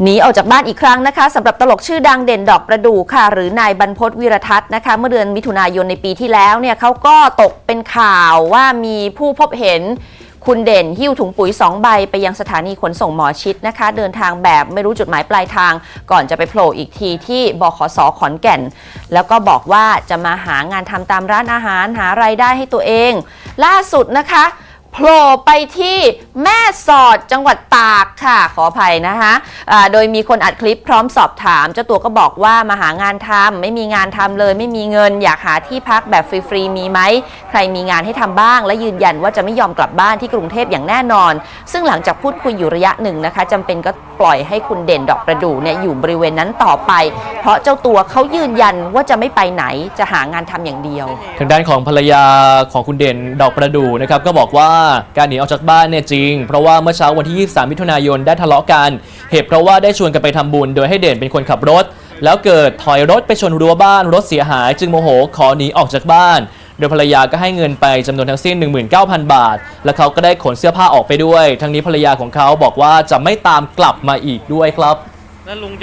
หนีออกจากบ้านอีกครั้งนะคะสำหรับตลกชื่อดังเด่นดอกประดู่ค่ะ หรือนายบรรพตวีรทัศน์นะคะ เมื่อเดือนมิถุนายนในปีที่แล้วเนี่ยเขาก็ตกเป็นข่าวว่ามีผู้พบเห็นคุณเด่นหิ้วถุงปุ๋ย 2 ใบไปยังสถานีขนส่งหมอชิดนะคะ เดินทางแบบไม่รู้จุดหมายปลายทาง ก่อนจะไปโผล่อีกทีที่บขสอขอนแก่น แล้วก็บอกว่าจะมาหางานทำตามร้านอาหารหารายได้ให้ตัวเอง ล่าสุดนะคะ โผล่ไปที่แม่สอดจังหวัดตากค่ะ ขออภัยนะคะอ่าโดยมีคนอัดคลิปพร้อมสอบถาม เจ้าตัวก็บอกว่ามาหางานทำไม่มีงานทำเลย ไม่มีเงิน อยากหาที่พักแบบฟรีๆมีไหม ใครมีงานให้ทำบ้าง และยืนยันว่าจะไม่ยอมกลับบ้านที่กรุงเทพอย่างแน่นอน ซึ่งหลังจากพูดคุยอยู่ระยะหนึ่งนะคะจำเป็นก็ปล่อยให้คุณเด่นดอกประดู่เนี่ยอยู่บริเวณนั้นต่อไป เพราะเจ้าตัวเขายืนยันว่าจะไม่ไปไหนจะหางานทำอย่างเดียว ทางด้านของภรรยาของคุณเด่นดอกประดู่นะครับก็บอกว่าการหนีออกจากบ้านเนี่ยจริง เพราะว่าเมื่อเช้าวันที่ 23 มิถุนายนได้ทะเลาะกัน เหตุเพราะว่าได้ชวนกันไปทำบุญ โดยให้เด่นเป็นคนขับรถ แล้วเกิดถอยรถไปชนรั้วบ้านรถเสียหาย จึงโมโหขอหนีออกจากบ้าน โดยภรรยาก็ให้เงินไปจำนวนทั้งสิ้น 19,000 บาท และเขาก็ได้ขนเสื้อผ้าออกไปด้วย ทั้งนี้ภรรยาของเขาบอกว่าจะไม่ตามกลับมาอีกด้วยครับแล้วลุงจะ